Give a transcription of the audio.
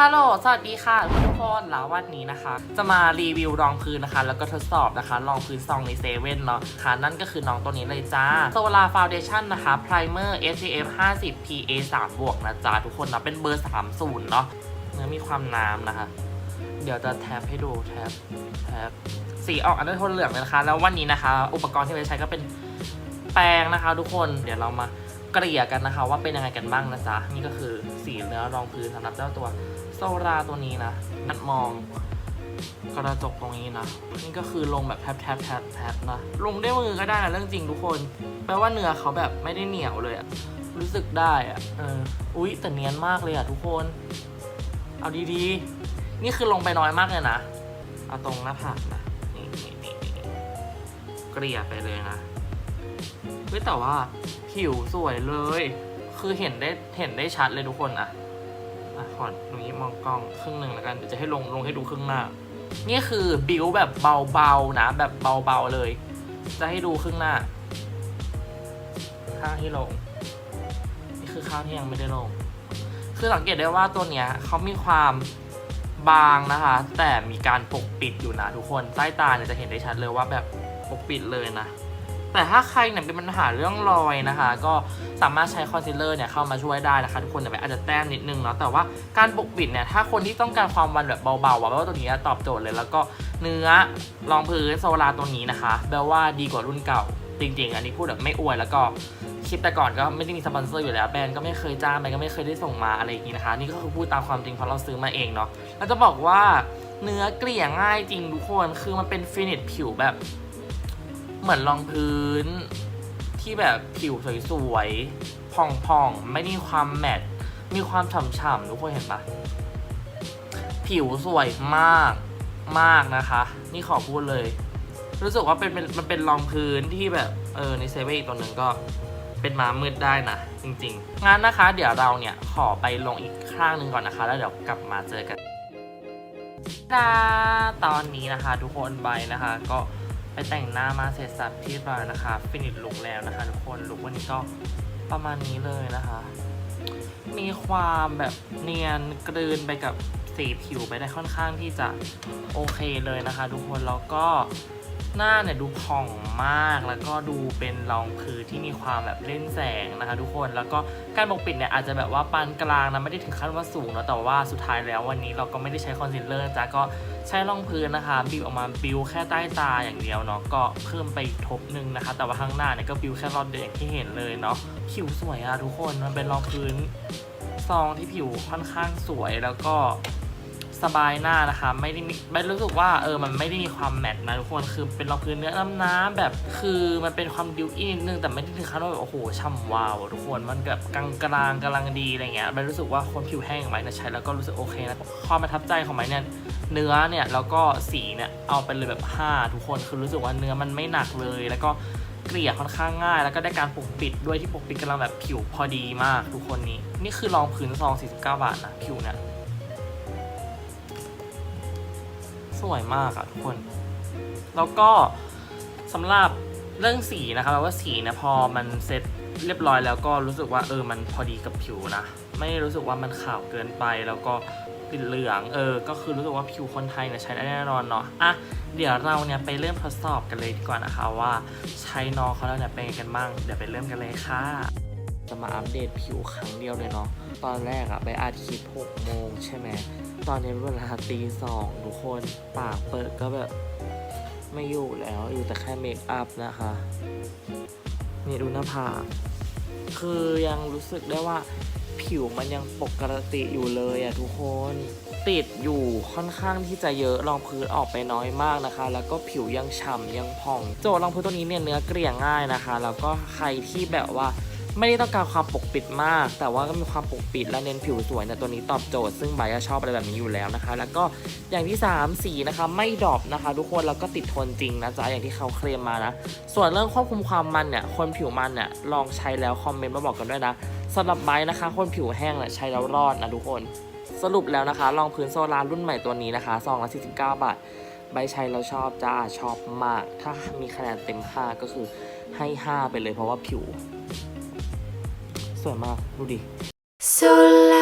ฮัลโหล สวัสดีค่ะทุกคนแล้ววันนี้นะคะ จะมารีวิวรองพื้นนะคะ แล้วก็ทดสอบนะคะรองพื้นซองในเซเว่นเนาะค่ะนั่นก็คือน้องตัวนี้เลยจ้า Solar Foundation นะคะ Primer SPF 50 PA 3บวกนะจ๊ะทุกคนนะเป็นเบอร์ 30 เนาะเนื้อมีความน้ำนะคะ เดี๋ยวจะแท็บให้ดูแท็บแท็บสีออกอันนั้นโทนเหลืองเลยนะคะ แล้ววันนี้นะคะ อุปกรณ์ที่เราใช้ก็เป็นแปรงนะคะ ทุกคนเดี๋ยวเรามา เกลี่ยกันนะคะ ว่าเป็นยังไงกันบ้างนะจ๊ะนี่ก็คือสีเนื้อรองพื้นสำหรับเจ้าตัวโซราตัวนี้นะนัดมองกระจกตรงนี้นะ นี่ก็คือลงแบบแทบแทบแทบแทบนะ ลงด้วยมือก็ได้นะเรื่องจริงทุกคน แปลว่าเนื้อเขาแบบไม่ได้เหนียวเลยอะรู้สึกได้อะเอออุ๊ยแต่เนียนมากเลยอะทุกคน เอาดีๆ นี่คือลงไปน้อยมากเลยนะ เอาตรงหน้าผากนะ นี่นี่นี่นี่เกลี่ยไปเลยนะ เฮ้ยแต่ว่าผิวสวยเลย คือเห็นได้เห็นได้ชัดเลยทุกคนอะอะขอตรงนี้มองกล้องครึ่งหนึ่งแล้วกันเดี๋ยวจะให้ลงลงให้ดูครึ่งหน้า นี่คือบิวแบบเบาๆนะแบบเบาๆเลย จะให้ดูครึ่งหน้า ข้างที่ลง นี่คือข้างที่ยังไม่ได้ลง คือสังเกตได้ว่าตัวเนี้ยเขามีความบางนะคะ แต่มีการปกปิดอยู่นะทุกคนใต้ตาเนี่ยจะเห็นได้ชัดเลยว่าแบบปกปิดเลยนะ แต่ถ้าใครเนี่ยเป็นปัญหาเรื่องรอยนะคะ ก็สามารถใช้คอนซีลเลอร์เนี่ยเข้ามาช่วยได้นะคะทุกคนแต่แบบอาจจะแต้มนิดนึงเนาะแต่ว่าการปกปิดเนี่ยถ้าคนที่ต้องการความวันแบบเบาๆอะแปลว่าตัวนี้ตอบโจทย์เลย แล้วก็เนื้อรองพื้นโซลาตัวนี้นะคะแปลว่าดีกว่ารุ่นเก่าจริงๆ อันนี้พูดแบบไม่อวยแล้วก็คลิปแต่ก่อนก็ไม่ได้มีสปอนเซอร์อยู่แล้วแบรนด์ก็ไม่เคยจ้างแบรนด์ก็ไม่เคยได้ส่งมาอะไรอย่างนี้นะคะ นี่ก็คือพูดตามความจริงเพราะเราซื้อมาเองเนาะแล้วจะบอกว่าเนื้อเกลี่ยง่ายจริงทุกคนคือมันเป็นฟินิชผิวแบบ เหมือนรองพื้นที่แบบผิวสวยๆผ่องๆ ไม่มีความแมตต์มีความฉ่ำๆทุกคนเห็นปะผิวสวยมากมากนะคะ นี่ขอพูดเลย รู้สึกว่าเป็นเป็นมันเป็นรองพื้นที่แบบเออในเซเว่นอีกตัวหนึ่งก็เป็นม้ามืดได้นะ จริงๆ งั้นนะคะ เดี๋ยวเราเนี่ยขอไปลงอีกข้างหนึ่งก่อนนะคะ แล้วเดี๋ยวกลับมาเจอกันตอนนี้นะคะ ทุกคนไปนะคะ ก็ ไปแต่งหน้ามาเสร็จสับที่ร้อยนะคะ ฟินิชลุกแล้วนะคะทุกคนลุกวันนี้ก็ประมาณนี้เลยนะคะ มีความแบบเนียนกลืนไปกับสีผิวไปได้ค่อนข้างที่จะโอเคเลยนะคะ ทุกคนแล้วก็ หน้าเนี่ยดูผ่องมากแล้วก็ดูเป็นรองพื้นที่มีความแบบเล่นแสงนะคะทุกคนแล้วก็การปกปิดเนี่ยอาจจะแบบว่าปานกลางนะไม่ได้ถึงขั้นว่าสูงนะแต่ว่าสุดท้ายแล้ววันนี้เราก็ไม่ได้ใช้คอนซีลเลอร์จ้ะก็ใช้รองพื้นนะคะบิวออกมาบิวแค่ใต้ตาอย่างเดียวเนาะก็เพิ่มไปทบหนึ่งนะคะ แต่ว่าข้างหน้าเนี่ยก็บิวแค่รอบเดียวอย่างที่เห็นเลยเนาะผิวสวยอะทุกคนมันเป็นรองพื้นซองที่ผิวค่อนข้างสวยแล้วก็ สบายหน้านะคะ ไม่ได้มีไม่รู้สึกว่าเออมันไม่ได้มีความแมตต์นะทุกคนคือเป็นรองพื้นเนื้อน้ำๆแบบ คือมันเป็นความดิวอินนิดนึงแต่ไม่ได้ถึงขั้นว่าแบบโอ้โหช่ำวาวทุกคนมันแบบกลางกลางกำลังดีอะไรเงี้ยไม่รู้สึกว่าคนผิวแห้งองไม้นี่ยใช้แล้วก็รู้สึกโอเคนะความประทับใจของไม้เนี่ยเนื้อเนี่ยแล้วก็สีเนี่ยเอาไปเลยแบบ5ทุกคนคือรู้สึกว่าเนื้อมันไม่หนักเลย แล้วก็เกลี่ยค่อนข้างง่าย แล้วก็ได้การปกปิดด้วยที่ปกปิดกำลังแบบผิวพอดีมากทุกคนนี้ นี่คือรองพื้นซอง49 บาทนะผิวเนี่ย สวยมากอะทุกคน แล้วก็สำหรับเรื่องสีนะคะแปลว่าสีเนี่ยพอมันเซ็ตเรียบร้อยแล้วก็รู้สึกว่าเออมันพอดีกับผิวนะ ไม่รู้สึกว่ามันขาวเกินไปแล้วก็ติดเหลืองเออ ก็คือรู้สึกว่าผิวคนไทยเนี่ยใช้ได้แน่นอนเนาะอะเดี๋ยวเราเนี่ยไปเริ่มทดสอบกันเลยดีกว่านะคะว่าใช้น้องเขาแล้วเนี่ยเป็นยังไงกันบ้างเดี๋ยวไปเริ่มกันเลยค่ะ จะมาอัปเดตผิวครั้งเดียวเลยเนาะ ตอนแรกอะไปอาทิตย์6โมงใช่ไหม ตอนนี้เวลาตีสองทุกคนปากเปิดก็แบบไม่อยู่แล้วอยู่แต่แค่เมคอัพนะคะนี่ดูหน้าผากคือยังรู้สึกได้ว่าผิวมันยังปกติอยู่เลยอะทุกคนติดอยู่ค่อนข้างที่จะเยอะรองพื้นออกไปน้อยมากนะคะ แล้วก็ผิวยังฉ่ำยังผ่อง โจทย์รองพื้นตัวนี้เนี่ยเนื้อเกลี่ยง่ายนะคะ แล้วก็ใครที่แบบว่า ไม่ได้ต้องการความปกปิดมาก แต่ว่าก็มีความปกปิดและเน้นผิวสวยเนี่ตัวนี้ตอบโจทย์ซึ่งใบก็ชอบอะไรแบบนี้อยู่แล้วนะคะ แล้วก็อย่างที่ 3 สีนะคะ ไม่ดรอปนะคะ ทุกคนแล้วก็ติดทนจริงนะจ๊ะอย่างที่เขาเคลมมานะส่วนเรื่องควบคุมความมันเนี่ยคนผิวมันเนี่ยลองใช้แล้วคอมเมนต์มาบอกกันด้วยนะสำหรับไบนะคะ คนผิวแห้งเนี่ยใช้แล้วรอดนะทุกคน สรุปแล้วนะคะรองพื้นโซลารุ่นใหม่ตัวนี้นะคะซองละ49 บาทใบร์ทใช้แล้วชอบจ้าชอบมาก ถ้ามีคะแนนเต็ม 5 ก็คือให้ 5 ไปเลยเพราะว่าผิว สวยมากดูดิ Sola